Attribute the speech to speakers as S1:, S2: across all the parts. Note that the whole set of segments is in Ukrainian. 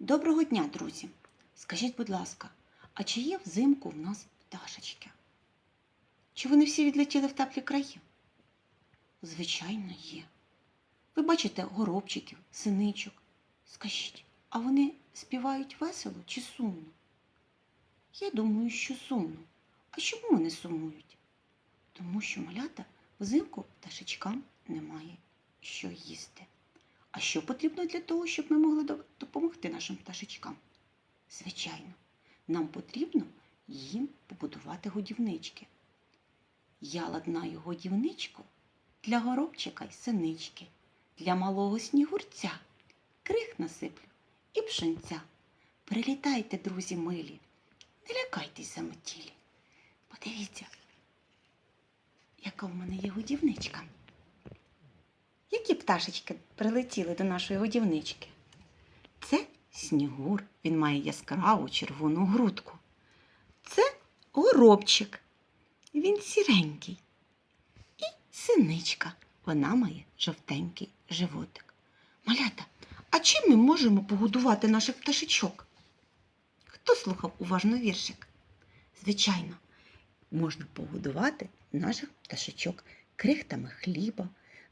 S1: Доброго дня, друзі! Скажіть, будь ласка, а чи є взимку в нас пташечки? Чи вони всі відлетіли в теплі краї? Звичайно, є. Ви бачите горобчиків, синичок. Скажіть, а вони співають весело чи сумно? Я думаю, що сумно. А чому вони сумують? Тому що малята взимку пташечкам немає що їсти. А що потрібно для того, щоб ми могли допомогти нашим пташечкам? Звичайно, нам потрібно їм побудувати годівнички. Я ладнаю годівничку для горобчика й синички, для малого снігурця, крих насиплю і пшенця. Прилітайте, друзі милі, не лякайтесь заметілі. Подивіться, яка в мене є годівничка. Які пташечки прилетіли до нашої годівнички? Це снігур, він має яскраву червону грудку. Це горобчик, він сіренький. І синичка, вона має жовтенький животик. Малята, а чим ми можемо погодувати наших пташечок? Хто слухав уважно віршик? Звичайно, можна погодувати наших пташечок крихтами хліба,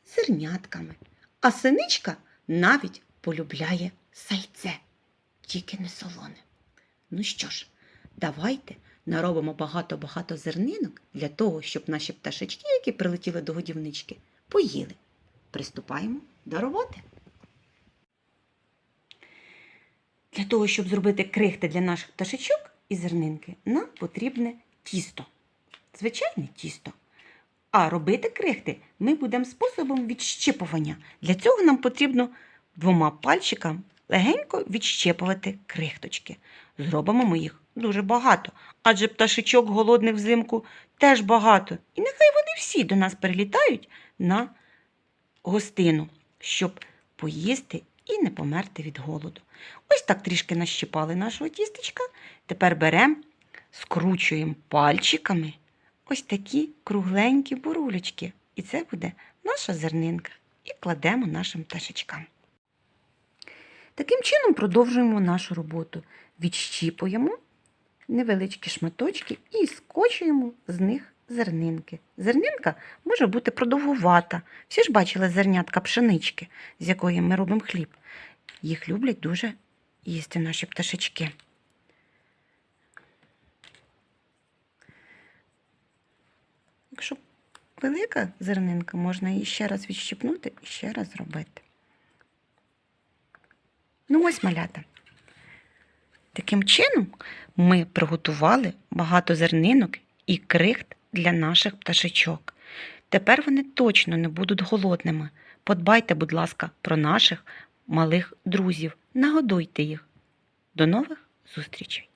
S1: зернятками, а синичка навіть полюбляє сальце, тільки не солоне. Ну що ж, давайте наробимо багато-багато зернинок для того, щоб наші пташечки, які прилетіли до годівнички, поїли. Приступаємо до роботи. Для того, щоб зробити крихти для наших пташечок і зернинки, нам потрібне тісто. Звичайне тісто. А робити крихти ми будемо способом відщипування. Для цього нам потрібно двома пальчиками легенько відщепувати крихточки. Зробимо ми їх дуже багато, адже пташечок голодних взимку теж багато. І нехай вони всі до нас прилітають на гостину, щоб поїсти і не померти від голоду. Ось так трішки нащипали нашого тістечка. Тепер беремо, скручуємо пальчиками ось такі кругленькі бурулечки. І це буде наша зернинка. І кладемо нашим пташечкам. Таким чином продовжуємо нашу роботу. Відщіпуємо невеличкі шматочки і скочуємо з них зернинки. Зернинка може бути продовгувата. Всі ж бачили зернятка пшенички, з якої ми робимо хліб. Їх люблять дуже їсти наші пташечки. Велика зернинка, можна її ще раз відщипнути і ще раз зробити. Ну ось малята. Таким чином ми приготували багато зернинок і крихт для наших пташечок. Тепер вони точно не будуть голодними. Подбайте, будь ласка, про наших малих друзів. Нагодуйте їх. До нових зустрічей!